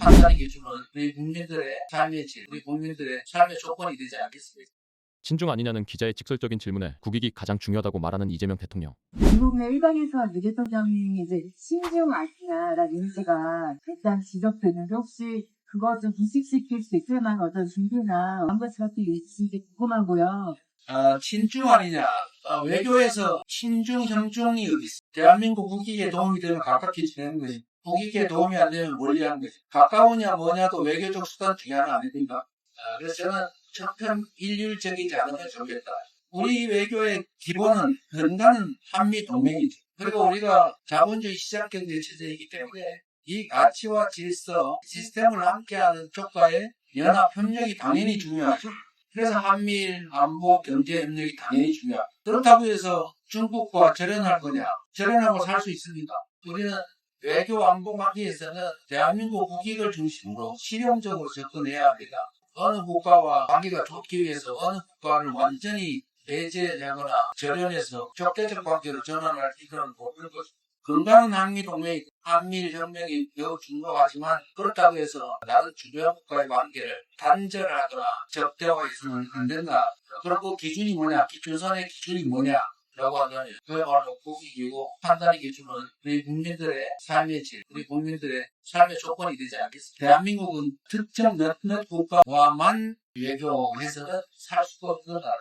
판단의 기준은 우리 국민들의 삶의 질, 우리 국민들의 삶의 조건이 되지 않겠습니까? 친중 아니냐는 기자의 직설적인 질문에 국익이 가장 중요하다고 말하는 이재명 대통령. 미국의 일각에서 유 대통령이 이제 신중 아니냐라는 이미지가 일단 지적되는데 혹시 그것 좀 부식시킬 수 있을 만한 어떤 준비나 안것 같은 게 있을지 궁금하고요. 아, 친중 아니냐. 아, 외교에서 친중, 형중이 어디 있어? 대한민국 국익에 도움이 되면 가깝게 지내는 거지. 국익에 도움이 안 되면 멀리 하는 거지. 가까우냐 뭐냐도 외교적 수단 중에 하나 아닙니까? 아, 그래서 저는 천편 일률적이지 않으면 좋겠다. 우리 외교의 기본은 현단은 한미 동맹이지. 그리고 우리가 자본주의 시장경제 체제이기 때문에 이 가치와 질서, 시스템을 함께하는 쪽과의 연합 협력이 당연히 중요하죠. 그래서 한미일 안보 경제 협력이 당연히 중요하다. 그렇다고 해서 중국과 절연할 거냐? 절연하고 살 수 있습니다. 우리는 외교 안보 관계에서는 대한민국 국익을 중심으로 실용적으로 접근해야 합니다. 어느 국가와 관계가 좋기 위해서 어느 국가를 완전히 배제하거나 절연해서 적대적 관계로 전환할 이런 모든 것. 건강한 한미 동맹, 한미일 혁명이 매우 중요하지만 그렇다고 해서 나는 주요한 국가의 관계를 단절하거나 적대화해서는 안 된다. 그럼 그 기준이 뭐냐? 기준선의 기준이 뭐냐? 하면 그야말로 국익이고 판단의 기준은 우리 국민들의 삶의 질, 우리 국민들의 삶의 조건이 되지 않겠습니까? 대한민국은 특정 몇몇 국가와만 외교해서는 살 수가 없는 나라.